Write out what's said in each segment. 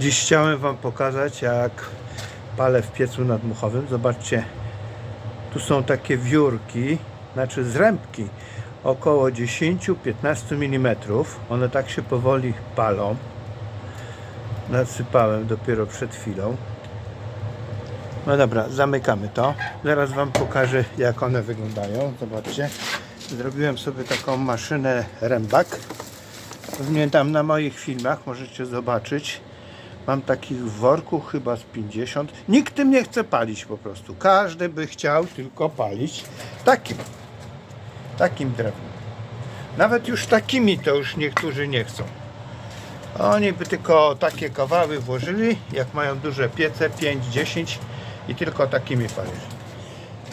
Dziś chciałem Wam pokazać, jak palę w piecu nadmuchowym. Zobaczcie, tu są takie wiórki, znaczy zrębki, około 10-15 mm. One tak się powoli palą. Nasypałem dopiero przed chwilą. No dobra, zamykamy to. Zaraz Wam pokażę, jak one wyglądają. Zobaczcie. Zrobiłem sobie taką maszynę rębak. Pewnie tam na moich filmach możecie zobaczyć. Mam takich worków chyba z 50. Nikt tym nie chce palić po prostu. Każdy by chciał tylko palić takim. Takim drewnem. Nawet już takimi to już niektórzy nie chcą. Oni by tylko takie kawały włożyli, jak mają duże piece, 5-10 i tylko takimi palili.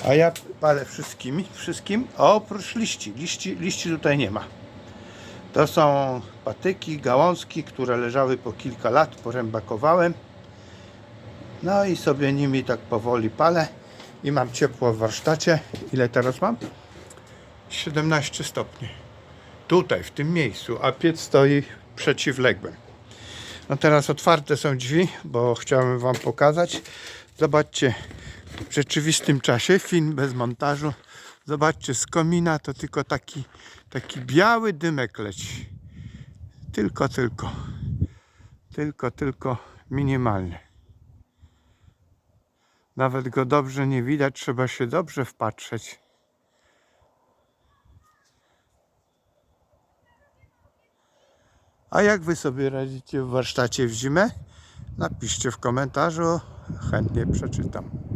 A ja palę wszystkimi, wszystkim, oprócz liści. liści. Liści tutaj nie ma. To są patyki, gałązki, które leżały po kilka lat, porębakowałem. No i sobie nimi tak powoli palę i mam ciepło w warsztacie. Ile teraz mam? 17 stopni. Tutaj, w tym miejscu, a piec stoi przeciwległym. No teraz otwarte są drzwi, bo chciałem Wam pokazać. Zobaczcie, w rzeczywistym czasie, film bez montażu. Zobaczcie, z komina to tylko taki, taki biały dymek leci. Tylko, tylko. Tylko, tylko minimalny. Nawet go dobrze nie widać, trzeba się dobrze wpatrzeć. A jak wy sobie radzicie w warsztacie w zimę? Napiszcie w komentarzu, chętnie przeczytam.